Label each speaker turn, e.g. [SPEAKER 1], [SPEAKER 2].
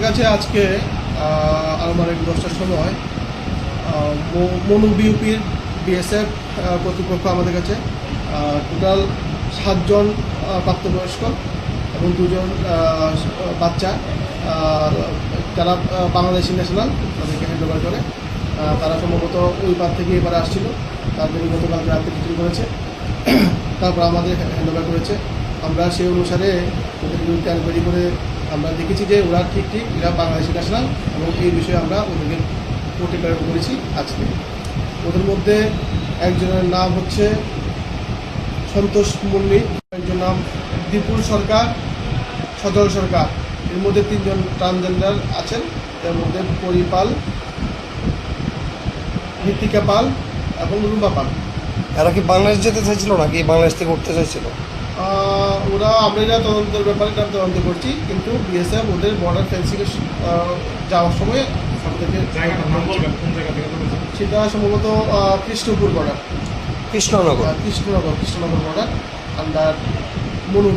[SPEAKER 1] কাছে আজকে আহ, আনুমানিক দশটার সময় মনু বিউপির বিএসএফ কর্তৃপক্ষ আমাদের কাছে টোটাল সাতজন প্রাপ্তবয়স্ক এবং দুজন বাচ্চা যারা বাংলাদেশি ন্যাশনাল তাদেরকে হ্যান্ড ওভার করে তারা সম্ভবত ওই পার থেকে এবারে আসছিল তাদের গতকাল রাতে বিক্রি করেছে তারপর আমাদের হ্যান্ড ওভার করেছে। আমরা সেই অনুসারে ওদের বিরুদ্ধে করে আমরা দেখেছি যে ওরা ঠিক ঠিক এরা বাংলাদেশি ন্যাশনাল এবং এই বিষয়ে আমরা ওদেরকে কোর্টে প্রেরণ করেছি আজকে। ওদের মধ্যে একজনের নাম হচ্ছে সন্তোষ মল্লিক একজন নাম বিপুল সরকার সজল সরকার। এর মধ্যে তিনজন ট্রান্সজেন্ডার আছেন। এর মধ্যে পরিপাল ঋতিকা পাল এবং রুম্বা পাল।
[SPEAKER 2] এরা কি বাংলাদেশ যেতে চাইছিল নাকি বাংলাদেশ থেকে উঠতে চাইছিল?
[SPEAKER 1] ওরা আমরা তদন্তের ব্যাপারে তার তদন্ত করছি কিন্তু বিএসএফ ওদের বর্ডার ফেন্সিং যাওয়ার সময় সেটা সম্ভবত Krishnapur border
[SPEAKER 2] Krishnanagar.
[SPEAKER 1] Krishnanagar Krishnanagar border under Manu